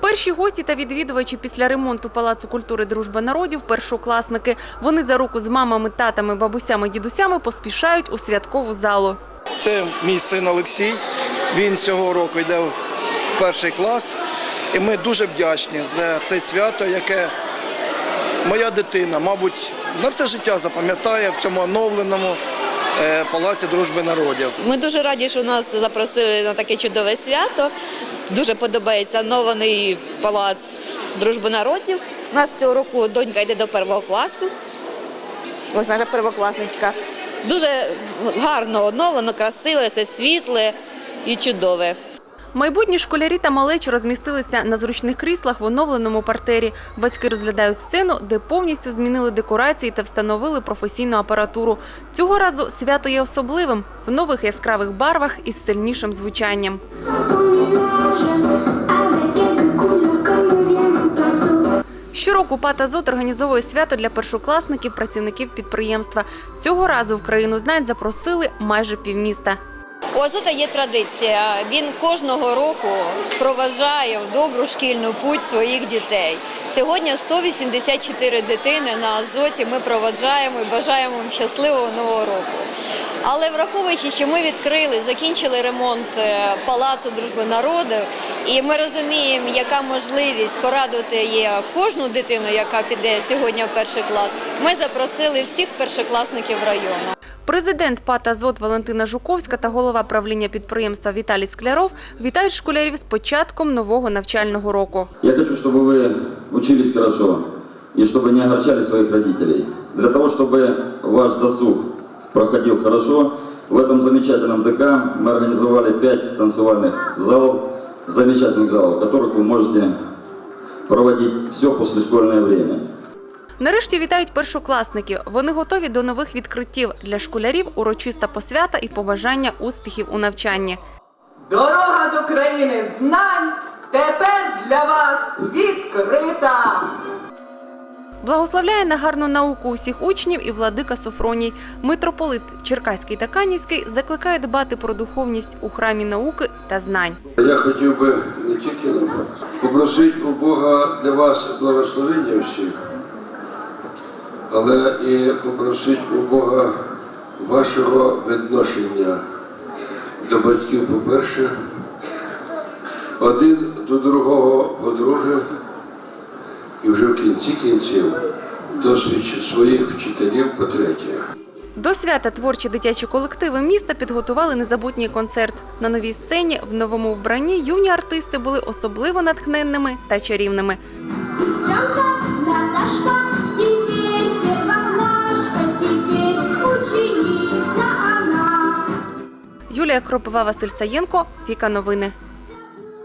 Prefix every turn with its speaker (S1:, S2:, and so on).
S1: Перші гості та відвідувачі після ремонту Палацу культури Дружба народів першокласники. Вони за руку з мамами, татами, бабусями, дідусями поспішають у святкову залу.
S2: Це мій син Олексій. Він цього року йде в перший клас. І ми дуже вдячні за це свято, яке моя дитина, мабуть, на все життя запам'ятає в цьому оновленому е, палаці дружби народів.
S3: Ми дуже раді, що нас запросили на таке чудове свято. Дуже подобається оновлений палац дружби народів. У нас цього року донька йде до першого класу. Ось наша первокласничка. Дуже гарно оновлено, красиве, все світле і чудове.
S1: Майбутні школярі та малечі розмістилися на зручних кріслах в оновленому партері. Батьки розглядають сцену, де повністю змінили декорації та встановили професійну апаратуру. Цього разу свято є особливим в нових яскравих барвах із сильнішим звучанням. Щороку ПАТ «Азот» організовує свято для першокласників, працівників підприємства. Цього разу в країну знань запросили майже півміста.
S3: У Азота є традиція. Він кожного року проважає в добру шкільну путь своїх дітей. Сьогодні 184 дитини на Азоті ми проваджаємо і бажаємо їм щасливого нового року. Але враховуючи, що ми відкрили, закінчили ремонт е, палацу дружби народів, і ми розуміємо, яка можливість порадувати є кожну дитину, яка піде сьогодні в перший клас. Ми запросили всіх першокласників району.
S1: Президент ПАТ «Азот» Валентина Жуковська та голова правління підприємства Віталій Скляров вітають школярів з початком нового навчального року.
S4: Я хочу, чтобы вы учились хорошо и чтобы не огорчали своих родителей. Для того, чтобы ваш досуг проходил хорошо, в этом замечательном ДК мы организовали пять танцевальных залов, замечательных залов, в которых вы можете проводить все послешкольное время.
S1: Нарешті вітають першокласників. Вони готові до нових відкриттів для школярів, урочиста посвята і побажання успіхів у навчанні.
S5: Дорога до країни знань тепер для вас відкрита.
S1: Благословляє на гарну науку усіх учнів і владика Софроній. Митрополит Черкаський та Канівський закликає дбати про духовність у храмі науки та знань.
S6: Я хотів би не тільки попросити у Бога для вас благословення всіх, але і попросити у Бога вашого відношення до батьків, по-перше, один до другого, по-друге, і вже в кінці кінців до свіч- своїх вчителів, по-третє.
S1: До свята творчі дитячі колективи міста підготували незабутній концерт. На новій сцені в новому вбранні юні артисти були особливо натхненними та чарівними. Юлія Кропива, Василь Саєнко, Віка Новини.